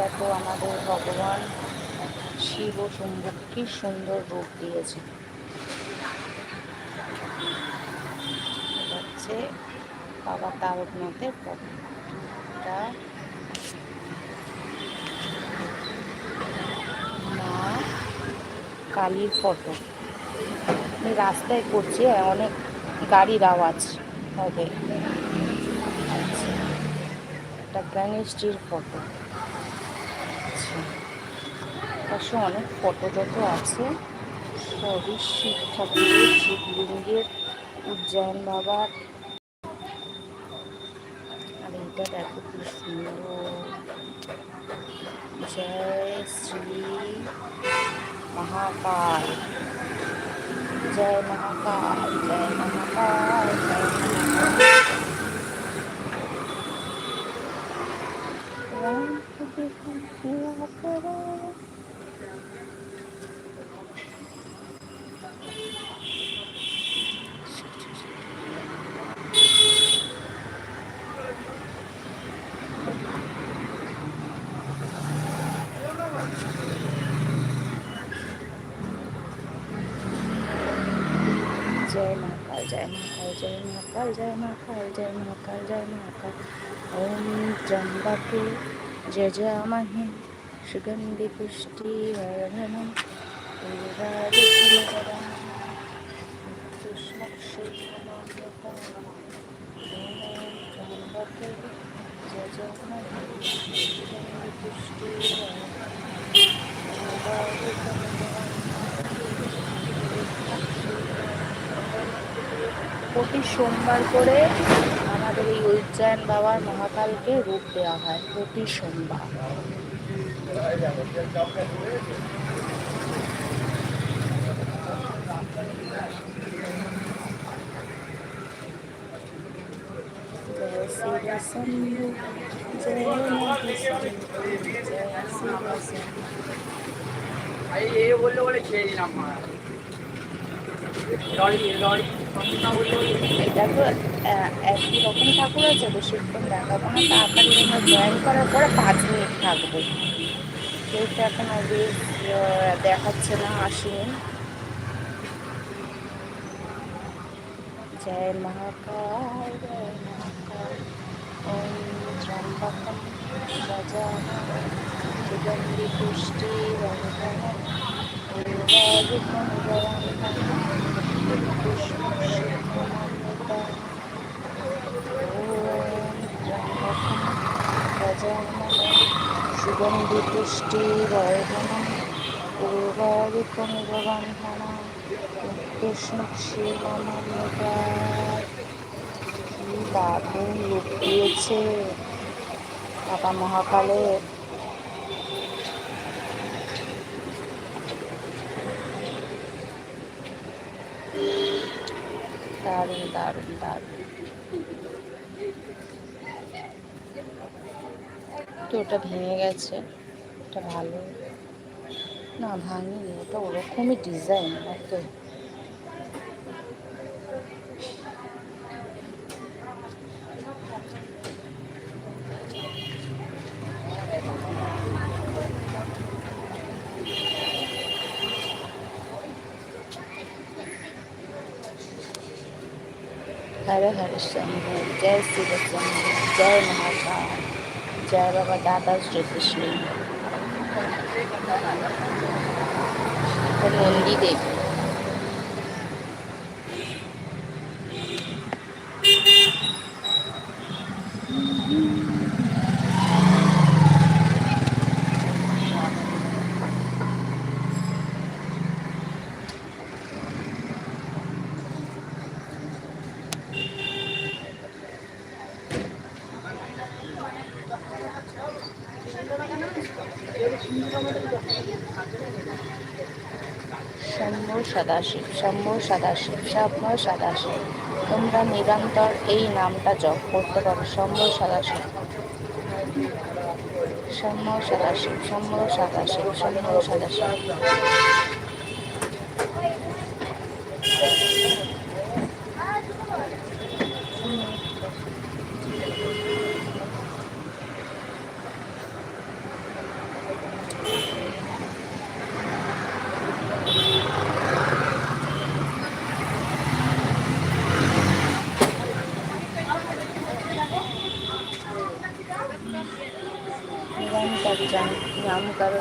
দেখো আমাদের ভগবান শিব ও শম্ভুকে কি সুন্দর রূপ দিয়েছে। হচ্ছে বাবা তারকনাথের এটা মা কালীর ফটো। আমি রাস্তায় করছি হ্যাঁ, অনেক গাড়ির আওয়াজ হবে। আচ্ছা একটা গণেশজির ফটো আচ্ছা পাশে অনেক ফটো যত আছে, সবই শিব ঠাকুরের শিবলিঙ্গের উজ্জয়ন বাবার আর এইটা দেখো কি সুন্দর। জয় শ্রী মহাকাল। জয় মহাকাল জয় মহাকাল জয় মহাকাল। মহাকাল জয় মহাকাল জয় মহাকাল জয় মহাকাল জয় মহাকাল ওম ত্রম্বাকে যজামহে সুগন্ধি পুষ্টি বর্ধনম পুষ্টি প্রতি সোমবার করে আমাদের এই উজ্জয়ন বাবার মহাকালকে রূপ দেওয়া হয়, প্রতি সোমবার। এই বলল বলে খেয়ে নিলাম এটা একই রকম ঠাকুর আছে বেশিক্ষণ দেখাবো না। তাড়াতাড়ি আমরা করার পরে পাঁচ মিনিট থাকব। কেউ এখন আগে দেখাচ্ছে না, আসেনি। জয় মহাকাল জয় মহাকাল। ওম ত্র্যম্বকম গজানন সুগন্ধি পুষ্টি বর্ধনম সুগন্ধি পুষ্টি বর্ধনম উর্বাযুকম গরন্ধনম পুষ্পশিখমন্বিতম কি দারুণ রূপ দিয়েছে মহাকালের দারুণ দারুণ দারুণ। তো ওটা ভেঙে গেছে এটা ভালো। না, ভাঙিনি, ওটা ওরকমই ডিজাইন তো हर हर शंभो जय शिव शंभो जय महाकाल। जय बाबा दादा श्री कृष्ण। नंदी देवी শম্ভু সদাশিব সাম্য সদাশিব সাম্য সদাশিব। তোমরা নিরন্তর এই নামটা জপ করতে পারো। সাম্য সদাশিব। শম্ভ সদাশিব সাম্য সদাশিব সাম্য সদাশিব।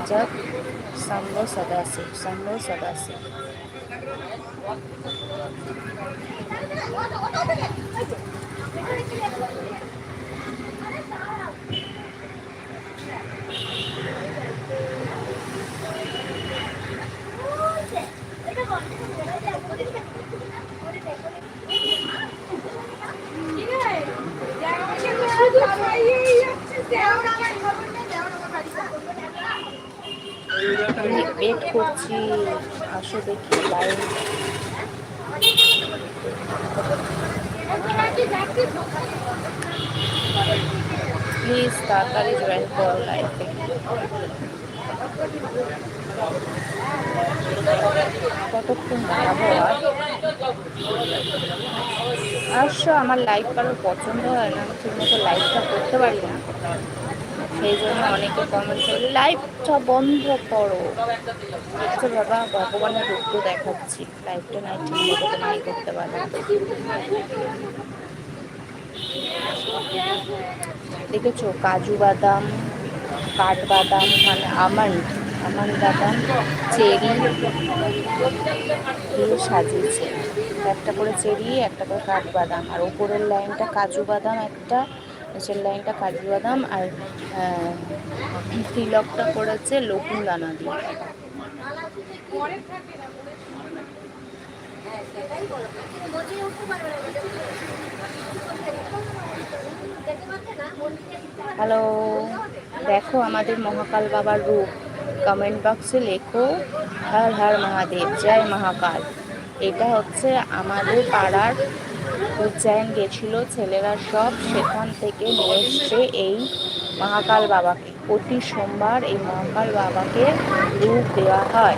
जग संगो सदाशिव संगो सदाशिव। ওয়েট করছি আসো দেখি লাইভ প্লিজ তাড়াতাড়ি জয়েন করো লাইফে কতক্ষণ দাঁড়াবো আর? আসো, আমার লাইফ কারোর পছন্দ হয় না, আমি ঠিকমতো লাইফটা করতে পারি না। সেই জন্য অনেকে কমেন্ট করে লাইভটা বন্ধ করো। আচ্ছা বাবা, ভগবানের রূপ দেখাচ্ছি। লাইভটা নাই, ঠিক মতো নাই, করতে পারো দেখেছ? কাজু বাদাম কাঠবাদাম মানে আমন্ড আমন্ড বাদাম, চেরি দিয়ে সাজিয়েছে। একটা করে চেরি, একটা করে কাঠবাদাম আর উপরের লাইনটা কাজু বাদাম, একটা নিচের লাইনটা কাজু বাদাম আর তিলকটা করেছে লকুন দানা দিয়ে। হ্যালো, দেখো আমাদের মহাকাল বাবার রূপ। কমেন্ট বক্সে লেখো, হর হর মহাদেব, জয় মহাকাল। এটা হচ্ছে আমাদের পাড়ার উজ্জয়ন গেছিল, ছেলেরা সব সেখান থেকে নিয়ে এসছে এই মহাকাল বাবাকে। প্রতি সোমবার এই মহাকাল বাবাকে রূপ দেওয়া হয়।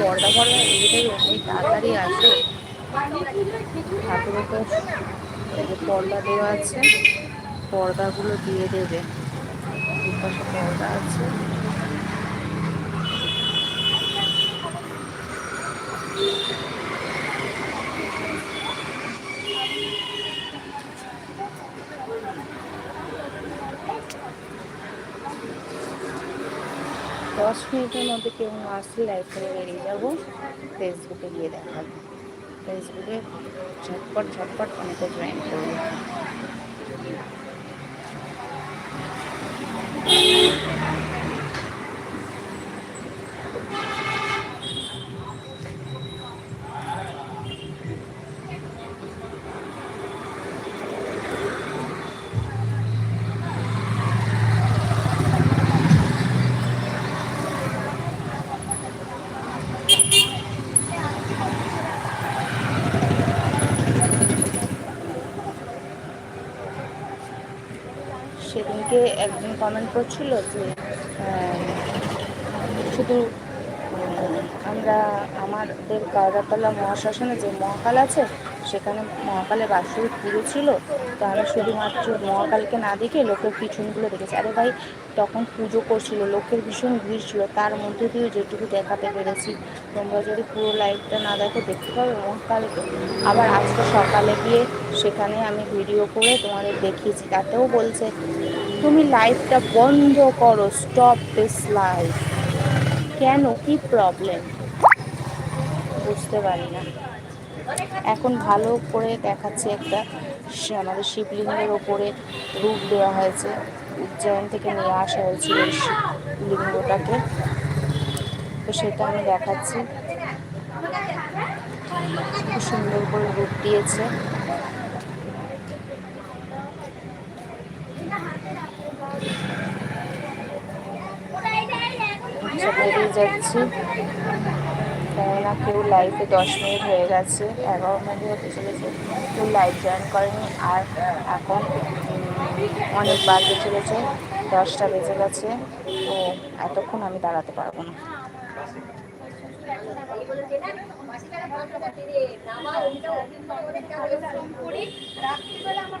পর্দা পর্দা এদিকে অনেক তাড়াতাড়ি আসে। ঠাকুরের তো পর্দা দেওয়া আছে, পর্দাগুলো দিয়ে দেবে। দুপাশে পর্দা আছে। দশ মিনিটের মধ্যে কেউ না আসলে লাইভ করে বেরিয়ে যাব ফেসবুকে গিয়ে দেখাবো ফেসবুকে ঝটপট ঝটপট অনেকে জয়েন করব সেদিনকে একজন কমেন্ট করছিল যে শুধু আমরা, আমাদের কায়রাতলা মহাশ্মশানে যে মহাকাল আছে, সেখানে মহাকালে বাৎসরিক পুজো ছিল, তো আমি শুধুমাত্র মহাকালকে না দেখে লোকের পিছনগুলো দেখেছি। আরে ভাই, তখন পুজো করছিল, লোকের ভীষণ ভিড় ছিল, তার মধ্যে দিয়ে যেটুকু দেখাতে পেরেছি। তোমরা যদি পুরো লাইভটা না দেখো, দেখতে পাবে মহাকালকে আবার আজকে সকালে গিয়ে সেখানে আমি ভিডিও করে তোমাদের দেখিয়েছি। তাতেও বলছে তুমি লাইফটা বন্ধ করো স্টপ দিস লাইফ কেন? কি প্রবলেম বুঝতে পারি না। এখন ভালো করে দেখাচ্ছে একটা আমাদের শিবলিঙ্গের ওপরে রূপ দেওয়া হয়েছে। উজ্জয়ন থেকে নিয়ে আসা হয়েছিল শিবলিঙ্গটাকে। তো সেটা আমি দেখাচ্ছি। খুব সুন্দর করে রূপ দিয়েছে। বেরিয়ে যাচ্ছি। কেননা কেউ লাইফে দশ মিনিট হয়ে গেছে। এগারো মিনিট হতে চলেছে। কেউ লাইফ জয়েন করেনি। আর এখন অনেক বাজে চলেছে। দশটা বেজে গেছে। তো এতক্ষণ আমি দাঁড়াতে পারব না। রাত্রিবেলা আমার